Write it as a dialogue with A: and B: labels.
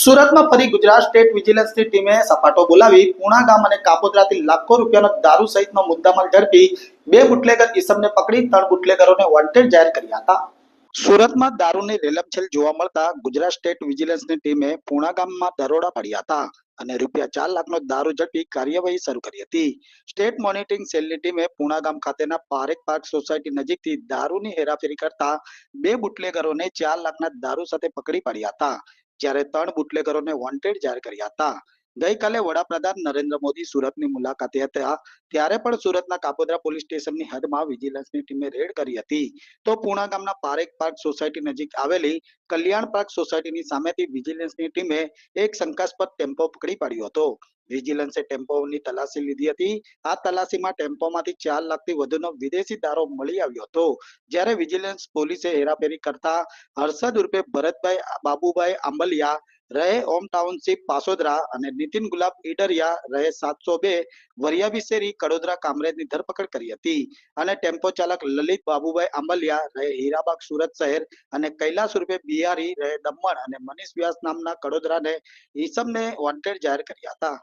A: સુરતમાં ફરી ગુજરાત સ્ટેટ વિજિલન્સની ટીમે સપાટો બોલાવી પૂણા ગામ અને કાપોદ્રાથી લાખો રૂપિયાનો દારૂ સહિતનો મુદ્દામાલ ઝડપી બે બુટલેગર ઈસમને પકડી ત્રણ બુટલેગરોને વોન્ટેડ જાહેર કર્યા હતા. સુરતમાં દારૂની રેલમછેલ જોવા મળતા ગુજરાત સ્ટેટ વિજિલન્સની ટીમે પૂણા ગામમાં દરોડા પાડ્યા હતા અને રૂપિયા ચાર લાખનો દારૂ ઝડપી કાર્યવાહી શરૂ કરી હતી. સ્ટેટ મોનિટરિંગ સેલની ટીમે પૂણા ગામ ખાતેના પારેખ પાર્ક સોસાયટી નજીકથી દારૂની હેરાફેરી કરતા બે બુટલેગરોને ચાર લાખના દારૂ સાથે પકડી પાડ્યા હતા. જ્યારે ત્રણ બુટલેગરોને વોન્ટેડ જાહેર કર્યા હતા. ગઈકાલે વડાપ્રધાન નરેન્દ્ર મોદી સુરતની મુલાકાતે હતા. ત્યારે પણ સુરતના કાપોદ્રા પોલીસ સ્ટેશનની હદમાં વિજિલન્સની ટીમે રેડ કરી હતી. તો પૂણા ગામના પારેખ પાર્ક સોસાયટી નજીક આવેલી કલ્યાણ પાર્ક સોસાયટીની સામેથી વિજિલન્સની ટીમે એક શંકાસ્પદ ટેમ્પો પકડી પાડ્યો હતો. વિજિલન્સે ટેમ્પોની તલાશી લીધી હતી. આ તલાશીમાં ટેમ્પોમાંથી ચાર લાખથી વધુનો વિદેશી દારૂ મળી આવ્યો હતો. જ્યારે વિજિલન્સ પોલીસે હેરાફેરી કરતા હર્ષદ ઉર્ફે ભરતભાઈ બાબુભાઈ આંબલિયા રહે. ઓમ ટાઉનશીપ પાસોદરા અને નીતિન ગુલાબ ઈડરિયા રહે સાતસો બે. વરિયા વિશેરી કડોદરા કામરેજની ધરપકડ કરી હતી. અને ટેમ્પો ચાલક લલિત બાબુભાઈ આંબલિયા રહે હીરાબાગ સુરત શહેર અને કૈલાસ રૂપે બિહારી રહે દમણ અને મનીષ વ્યાસ નામના કડોદરાને ઈસમને વોન્ટેડ જાહેર કર્યા હતા.